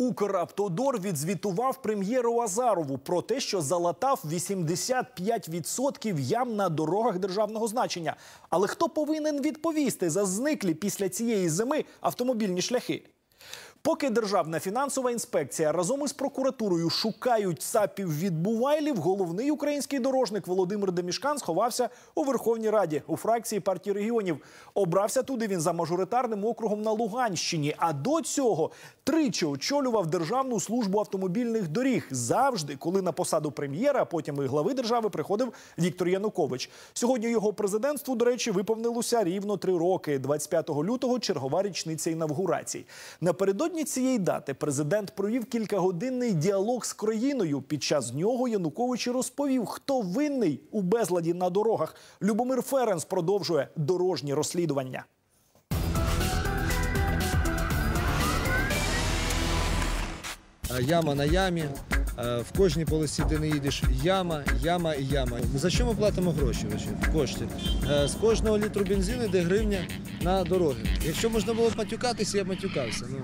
Укравтодор відзвітував прем'єру Азарову про те, що залатав 85% ям на дорогах державного значення. Але хто повинен відповісти за зниклі після цієї зими автомобільні шляхи? Поки Державна фінансова інспекція разом із прокуратурою шукають ЦАПів відбувайлів, головний український дорожник Володимир Демішкан сховався у Верховній Раді у фракції партії регіонів. Обрався туди він за мажоритарним округом на Луганщині. А до цього тричі очолював Державну службу автомобільних доріг. Завжди, коли на посаду прем'єра, а потім і глави держави приходив Віктор Янукович. Сьогодні його президентству, до речі, виповнилося рівно три роки. 25 лютого чергова річниця інавгурації. Напередодні цієї дати президент провів кількагодинний діалог з країною. Під час нього Янукович розповів, хто винний у безладі на дорогах. Любомир Ференс продовжує дорожні розслідування. Яма на ямі. е, В кожній полосі, де не їдеш, яма, яма і яма. За що ми платимо гроші? вообще? Кошти. Е, З кожного літру бензину йде гривня на дороги. Якщо можна було матюкатися, я б матюкався. Ну.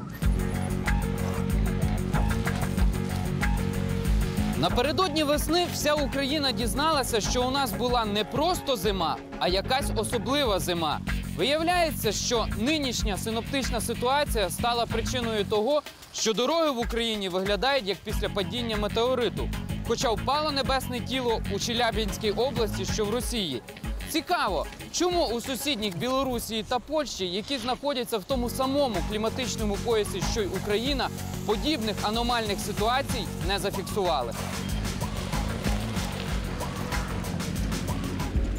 Напередодні весни вся Україна дізналася, що у нас була не просто зима, а якась особлива зима. Виявляється, що нинішня синоптична ситуація стала причиною того, що дороги в Україні виглядають як після падіння метеориту. Хоча впало небесне тіло у Челябінській області, що в Росії. Цікаво, чому у сусідніх Білорусії та Польщі, які знаходяться в тому самому кліматичному поясі, що й Україна, подібних аномальних ситуацій не зафіксували.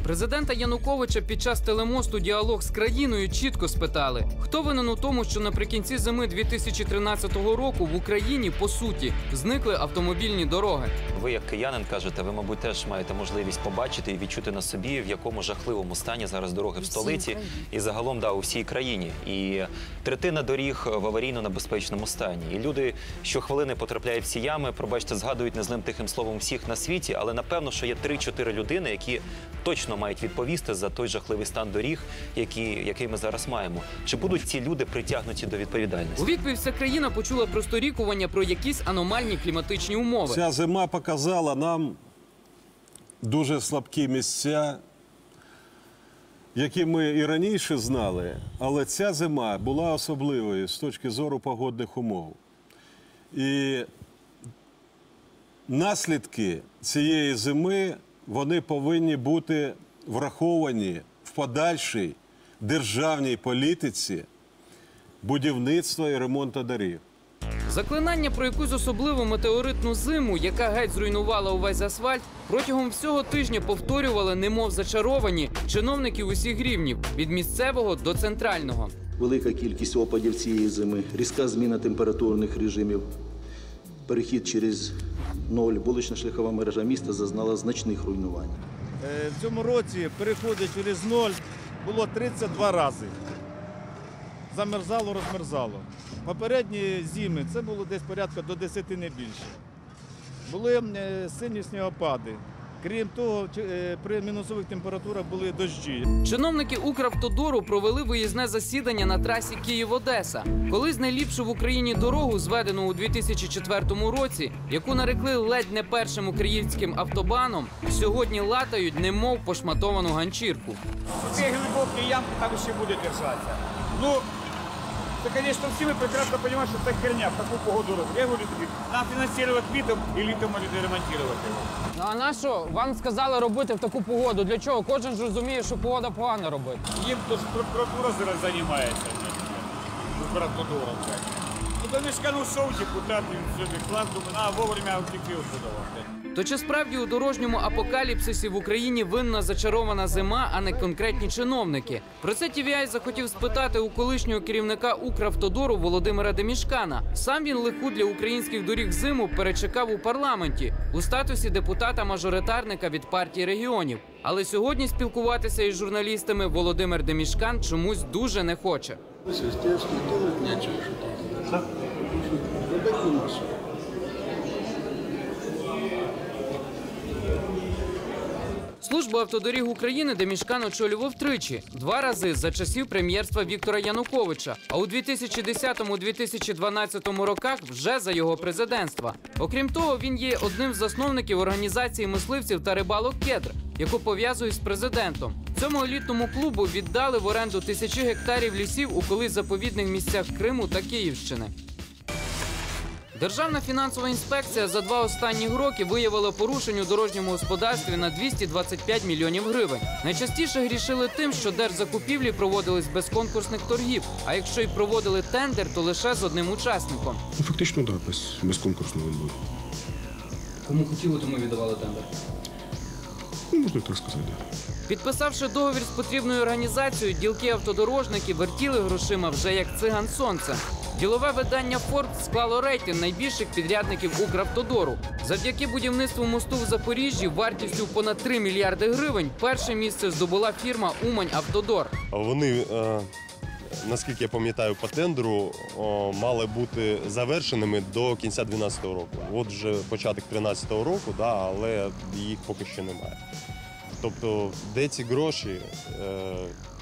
Президента Януковича під час телемосту діалог з країною чітко спитали, хто винен у тому, що наприкінці зими 2013 року в Україні по суті зникли автомобільні дороги. Ви, як киянин, кажете, ви, мабуть, теж маєте можливість побачити і відчути на собі, в якому жахливому стані зараз дороги в столиці і загалом да, у всій країні. І третина доріг в аварійно-небезпечному стані. І люди щохвилини потрапляють в ці ями, пробачте, згадують незлим тихим словом всіх на світі, але напевно, що є 3-4 людини, які точно мають відповісти за той жахливий стан доріг, який, який ми зараз маємо. Чи будуть ці люди притягнуті до відповідальності? У відповідь вся країна почула просторікування про якісь аномальні кліматичні умови. Ця зима показала нам дуже слабкі місця, які ми і раніше знали, але ця зима була особливою з точки зору погодних умов. І наслідки цієї зими вони повинні бути враховані в подальшій державній політиці будівництва і ремонту доріг. Заклинання про якусь особливу метеоритну зиму, яка геть зруйнувала увесь асфальт, протягом всього тижня повторювали, немов зачаровані чиновники усіх рівнів від місцевого до центрального. Велика кількість опадів цієї зими, різка зміна температурних режимів, перехід через ноль, вулична шляхова мережа міста зазнала значних руйнувань. Е, В цьому році переходить через ноль було 32 рази. Замерзало, розмерзало. Попередні зими це було десь порядка до 10 не більше. Були сині сильні снігопади. Крім того, е, при мінусових температурах були дощі. Чиновники Укравтодору провели виїзне засідання на трасі Київ-Одеса. Колись найліпшу в Україні дорогу, зведену у 2004 році, яку нарекли ледь не першим українським автобаном, сьогодні латають, немов пошматовану ганчірку. Две глубокие ямки там еще будет держаться. Ну, это, конечно, все мы прекрасно понимаем, что это херня, в такую погоду раз. Я говорю, тобі, нам финансировать літом и літом люди ремонтировать его. Ну а на що вам сказали робити в таку погоду? Для чого? Кожен ж розуміє, що погода погано робити. Їм то ж прокуратура зараз займається. Прокуратура, так. Ну, то мешкану шоу депутат, він все клас, думаю, а вовремя утекли сюди. То чи справді у дорожньому апокаліпсисі в Україні винна зачарована зима, а не конкретні чиновники? Про це TVI захотів спитати у колишнього керівника Укравтодору Володимира Демішкана. Сам він лиху для українських доріг зиму перечекав у парламенті у статусі депутата-мажоритарника від партії регіонів. Але сьогодні спілкуватися із журналістами Володимир Демішкан чомусь дуже не хоче. Службу автодоріг України Демішкан очолював тричі, два рази за часів прем'єрства Віктора Януковича, а у 2010-2012 роках вже за його президентства. Окрім того, він є одним з засновників організації мисливців та рибалок Кедр, яку пов'язують з президентом. Цьому елітному клубу віддали в оренду тисячі гектарів лісів у колись заповідних місцях Криму та Київщини. Державна фінансова інспекція за два останні роки виявила порушень у дорожньому господарстві на 225 мільйонів гривень. Найчастіше грішили тим, що держзакупівлі проводились без конкурсних торгів. А якщо й проводили тендер, то лише з одним учасником. Ну, фактично, так, без, без конкурсного відбору. Кому хотіли, тому віддавали тендер. Ну, можна так сказати. Да. Підписавши договір з потрібною організацією, ділки-автодорожники вертіли грошима вже як циган сонцем. Ділове видання Forbes склало рейтинг найбільших підрядників Укравтодору. Завдяки будівництву мосту в Запоріжжі вартістю понад 3 мільярди гривень перше місце здобула фірма Умань Автодор. Вони, е, наскільки я пам'ятаю, по тендеру о, мали бути завершеними до кінця 2012 року. От вже початок 2013 року, да, але їх поки що немає. Тобто, де ці гроші, е,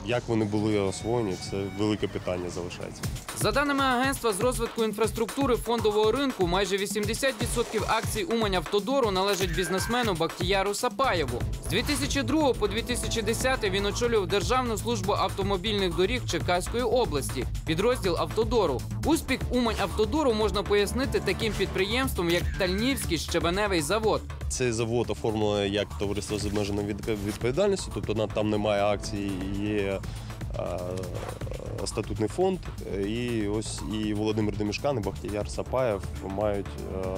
як вони були освоєні, це велике питання залишається. За даними агентства з розвитку інфраструктури фондового ринку, майже 80% акцій Умань Автодору належать бізнесмену Бактіяру Сапаєву. З 2002 по 2010 він очолював Державну службу автомобільних доріг Черкаської області, підрозділ Автодору. Успіх Умань Автодору можна пояснити таким підприємством, як Тальнівський щебеневий завод. Цей завод оформлено як товариство з обмеженою від- відповідальністю, тобто там немає акцій, є е, статутний фонд. І ось і Володимир Демішкан, і Бахтіяр Сапаєв мають е, е,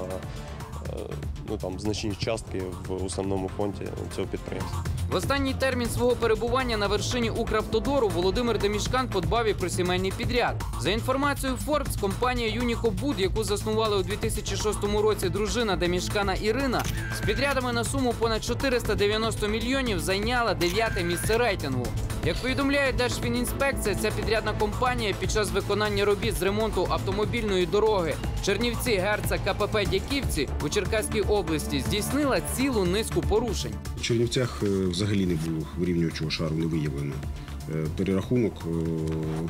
ну, там, значні частки в основному фонді цього підприємства. В останній термін свого перебування на вершині Укравтодору Володимир Демішкан подбав і про сімейний підряд. За інформацією Forbes, компанія Юніко Буд, яку заснували у 2006 році дружина Демішкана Ірина, з підрядами на суму понад 490 мільйонів зайняла дев'яте місце рейтингу. Як повідомляє Держфінінспекція, ця підрядна компанія під час виконання робіт з ремонту автомобільної дороги Чернівці Герца КПП Дяківці у Черкаській області здійснила цілу низку порушень. В Чернівцях е, взагалі не було вирівнюючого шару, не виявлено. Е, Перерахунок, е,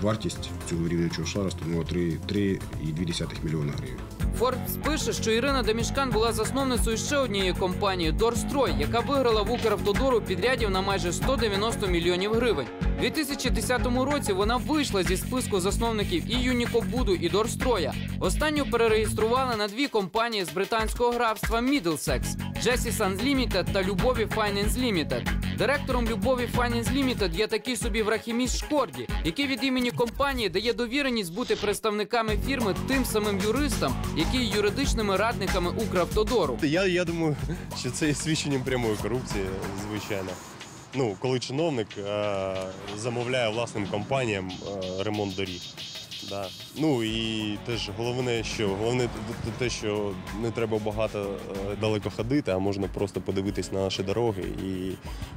вартість цього рівнячого шара становила 3 3,2 мільйона гривень. Форбс пише, що Ірина Демішкан була засновницею ще однієї компанії Дорстрой, яка виграла в Укравтодору підрядів на майже 190 мільйонів гривень. У 2010 році вона вийшла зі списку засновників і Юнікобуду, і Дорстроя. Останню перереєстрували на дві компанії з британського графства Middlesex – Jesse Sons Limited та Любові Finance Limited. Директором Любові Finance Limited є такий собі Врахіміс Шкорді, який від імені компанії дає довіреність бути представниками фірми тим самим юристам, які є юридичними радниками Укравтодору. Я, я думаю, що це є свідченням прямої корупції, звичайно. Ну, коли чиновник е, замовляє власним компаніям е, ремонт доріг. Да. Ну і теж головне, що головне те, що не треба багато е, далеко ходити, а можна просто подивитись на наші дороги і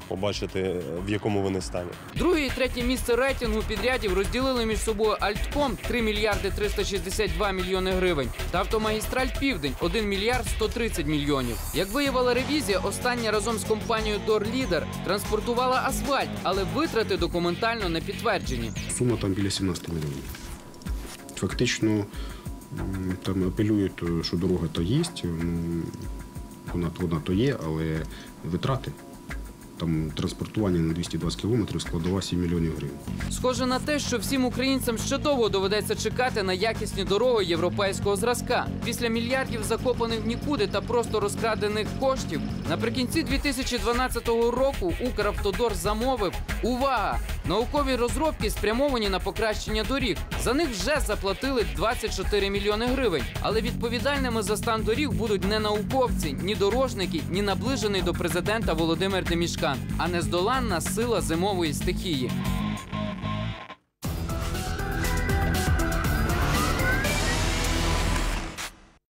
побачити, е, в якому вони стані. Друге і третє місце рейтингу підрядів розділили між собою Альтком 3 мільярди 362 мільйони гривень та автомагістраль Південь 1 мільярд 130 мільйонів. Як виявила ревізія, остання разом з компанією Дорлідер транспортувала асфальт, але витрати документально не підтверджені. Сума там біля 17 мільйонів. Фактично, там апелюють, е, що дорога то є, вона, вона то є, але витрати. Там транспортування на 220 кілометрів складова 7 мільйонів гривень. Схоже на те, що всім українцям ще довго доведеться чекати на якісні дороги європейського зразка. Після мільярдів закопаних нікуди та просто розкрадених коштів наприкінці 2012 року Укравтодор замовив увага! Наукові розробки спрямовані на покращення доріг. За них вже заплатили 24 мільйони гривень. Але відповідальними за стан доріг будуть не науковці, ні дорожники, ні наближений до президента Володимир Демішкан, а нездоланна сила зимової стихії.